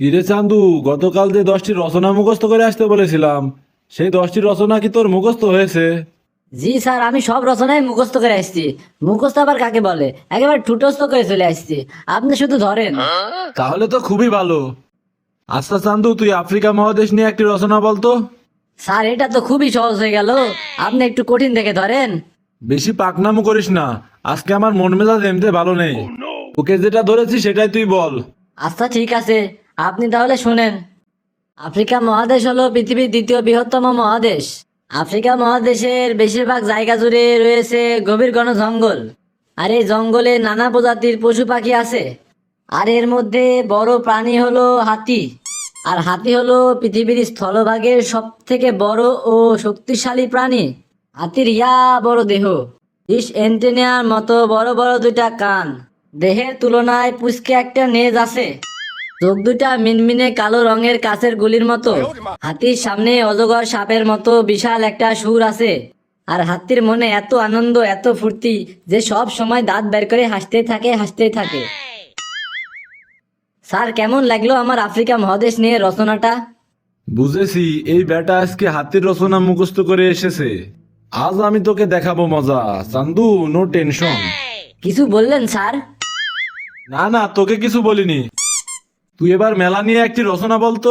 কিরে চান্দু গতকাল যে দশটি রচনা মুখস্থ করে আসতে বলেছিলাম সেই দশটি রচনা কি তোর মুখস্থ হয়েছে? জি স্যার আমি সব রচনাই মুখস্থ করে আসছি। মুখস্থ আবার কাকে বলে? একেবারে ঠুটস্থ করে চলে আসছি। আপনি শুধু ধরেন। তাহলে তো খুবই ভালো। আচ্ছা চান্দু তুই আফ্রিকা মহাদেশ নিয়ে একটি রচনা বলতো স্যার এটা তো খুবই সহজ হয়ে গেল। আপনি একটু কঠিন দেখে ধরেন। বেশি পাকনামো করিস না। আজকে আমার মন মেজাজ এমতে ভালো নেই। ওকে যেটা ধরেছি সেটাই তুই বল। আচ্ছা ঠিক আছে। আপনি তাহলে শুনেন, আফ্রিকা মহাদেশ হলো পৃথিবীর দ্বিতীয় বৃহত্তম মহাদেশ। আফ্রিকা মহাদেশের বেশিরভাগ জায়গা জুড়ে রয়েছে গভীর ঘন জঙ্গল, আর এই জঙ্গলে নানা প্রজাতির পশু পাখি আছে। আর এর মধ্যে বড় প্রাণী হলো হাতি, আর হাতি হলো পৃথিবীর স্থলভাগের সব থেকে বড় ও শক্তিশালী প্রাণী। হাতির ইয়া বড় দেহ ইস এন্টেনিয়ার মতো বড় বড় দুইটা কান। দেহের তুলনায় পুষ্কে একটা নেজ আছে। চোখ দুটা মিনমিনে কালো রঙের কাছের গুলির মতো। হাতির সামনে অজগর সাপের মতো বিশাল একটা সুর আছে। আর হাতির মনে এত আনন্দ এত ফুর্তি যে সব সময় দাঁত বের করে হাসতে থাকে হাসতেই থাকে। স্যার কেমন লাগল আমার আফ্রিকা মহাদেশ নিয়ে রচনাটা? বুঝেছি এই বেটা আজকে হাতির রচনা মুখস্থ করে এসেছে। আজ আমি তোকে দেখাবো মজা। চান্দু নো টেনশন কিছু বললেন স্যার? না না তোকে কিছু বলিনি। তুই এবার মেলা নিয়ে একটি রচনা বলতো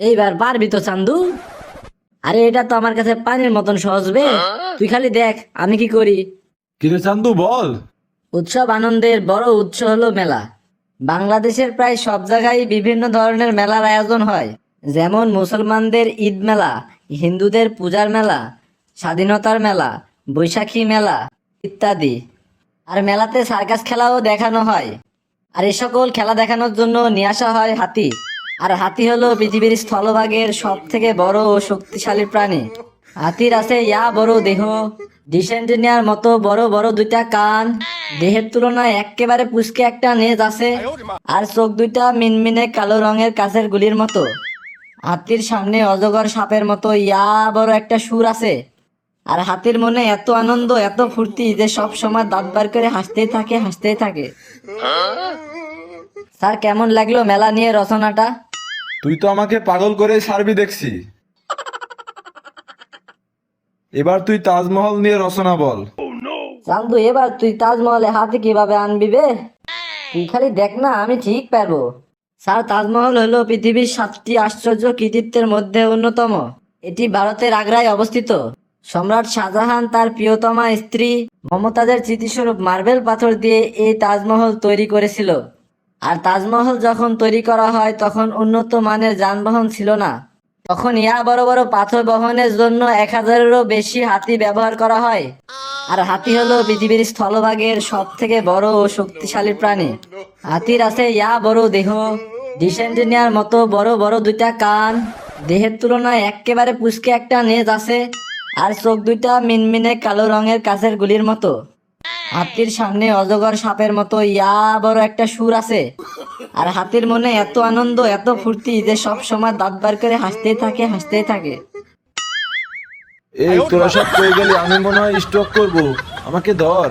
এইবার পারবি তো চান্দু। আরে এটা তো আমার কাছে পানির মতন সহজ বে। তুই খালি দেখ আমি কি করি। কিরে চান্দু বল। উৎসব আনন্দের বড় উৎস হলো মেলা। বাংলাদেশের প্রায় সব জায়গায় বিভিন্ন ধরনের মেলার আয়োজন হয়। যেমন মুসলমানদের ঈদ মেলা হিন্দুদের পূজার মেলা স্বাধীনতার মেলা বৈশাখী মেলা ইত্যাদি। আর মেলাতে সার্কাস খেলাও দেখানো হয়। আর এ সকল খেলা দেখানোর জন্য নিয়ে আসা হয় হাতি। আর হাতি হলো পৃথিবীর স্থলভাগের সব থেকে বড় ও শক্তিশালী প্রাণী। হাতির আছে ইয়া বড় দেহ। ডিসেন্টেনিয়ার মতো বড় বড় দুইটা কান। দেহের তুলনায় একেবারে পুষ্কে একটা নেজ আছে। আর চোখ দুইটা মিনমিনে কালো রঙের কাছের গুলির মতো। হাতির সামনে অজগর সাপের মতো ইয়া বড় একটা সুর আছে। আর হাতির মনে এত আনন্দ, এত ফুর্তি যে সব সময় দাঁত বার করে হাসতেই থাকে হাসতেই থাকে। স্যার কেমন লাগল মেলা নিয়ে রচনাটা? তুই তো আমাকে পাগল করে সারবি দেখছি। এবার তুই তাজমহল নিয়ে রচনা বল। চান্দু এবার তুই তাজমহলে হাতে কীভাবে আনবি বে? তুই খালি দেখ না আমি ঠিক পারব। স্যার তাজমহল হলো পৃথিবীর সাতটি আশ্চর্য কৃতিত্বের মধ্যে অন্যতম। এটি ভারতের আগ্রায় অবস্থিত। সম্রাট শাহজাহান তার প্রিয়তমা স্ত্রী মমতাজের স্মৃতিস্বরূপ মার্বেল পাথর দিয়ে এই তাজমহল তৈরি করেছিল। আর তাজমহল যখন তৈরি করা হয়, তখন উন্নত মানের যানবাহন ছিল না। তখন ইয়া বড় বড় পাথর বহনের জন্য এক হাজারেরও বেশি হাতি ব্যবহার করা হয়। আর হাতি হলো পৃথিবীর স্থলভাগের সব থেকে বড় ও শক্তিশালী প্রাণী। হাতির আছে ইয়া বড় দেহ, ডিসেন্টিনিয়ার মতো বড় বড় দুইটা কান। দেহের তুলনায় একেবারে পুষ্কে একটা নেজ আছে, আর চোখ দুইটা মিনমিনে কালো রঙের কাছের গুলির মতো। হাতির সামনে অজগর সাপের মতো ইয়া বড় একটা সুর আছে। আর হাতির মনে এত আনন্দ, এত ফুর্তি যে সব সময় দাঁত বার করে হাসতেই থাকে হাসতেই থাকে। এই তোরা সব কই গেলি? আমি মনে হয় স্টক করব। আমাকে ধর।